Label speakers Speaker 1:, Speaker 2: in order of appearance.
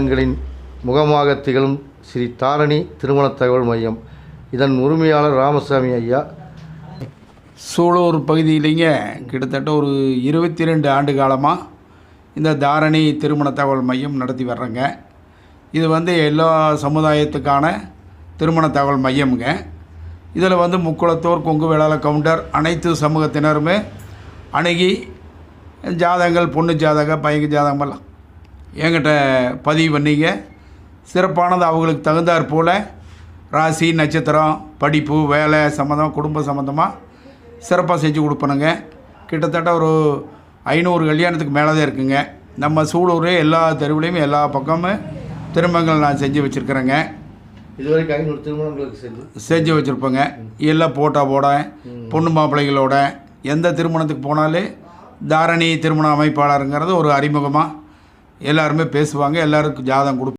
Speaker 1: எங்களின் முகமாக திகழும் ஸ்ரீ தாரணி திருமண தகவல் மையம். இதன் உரிமையாளர் ராமசாமி ஐயா.
Speaker 2: சூலூர் பகுதியிலேங்க கிட்டத்தட்ட ஒரு இருபத்தி ரெண்டு ஆண்டு காலமாக இந்த தாரணி திருமண தகவல் மையம் நடத்தி வர்றேங்க. இது வந்து எல்லா சமுதாயத்துக்கான திருமண தகவல் மையம்ங்க. இதில் வந்து முக்குளத்தோர் கொங்கு வேளாள கவுண்டர் அனைத்து சமூகத்தினருமே அணுகி ஜாதகங்கள் பொண்ணு ஜாதகம் பையன் ஜாதகமெல்லாம் என்கிட்ட பதிவு பண்ணிங்க சிறப்பானது அவங்களுக்கு தகுந்தாற் போல் ராசி நட்சத்திரம் படிப்பு வேலை சம்மந்தம் குடும்ப சம்மந்தமாக சிறப்பாக செஞ்சு கொடுப்பனுங்க. கிட்டத்தட்ட ஒரு ஐநூறு கல்யாணத்துக்கு மேலே தான் இருக்குங்க. நம்ம சூலூர் எல்லா தெருவுலேயும் எல்லா பக்கமும் திருமணங்கள் நான் செஞ்சு வச்சுருக்கிறேங்க.
Speaker 1: இதுவரைக்கும் ஐநூறு திருமணங்களுக்கு
Speaker 2: செஞ்சு. வச்சுருப்பேங்க. எல்லாம் போட்டா போட பொண்ணு மாப்பிள்ளைகளோட எந்த திருமணத்துக்கு போனாலும் தாரணி திருமண அமைப்பாளருங்கிறது ஒரு அறிமுகமாக எல்லாருமே பேசுவாங்க எல்லாருக்கும் ஜாதகம் கொடுப்பாங்க.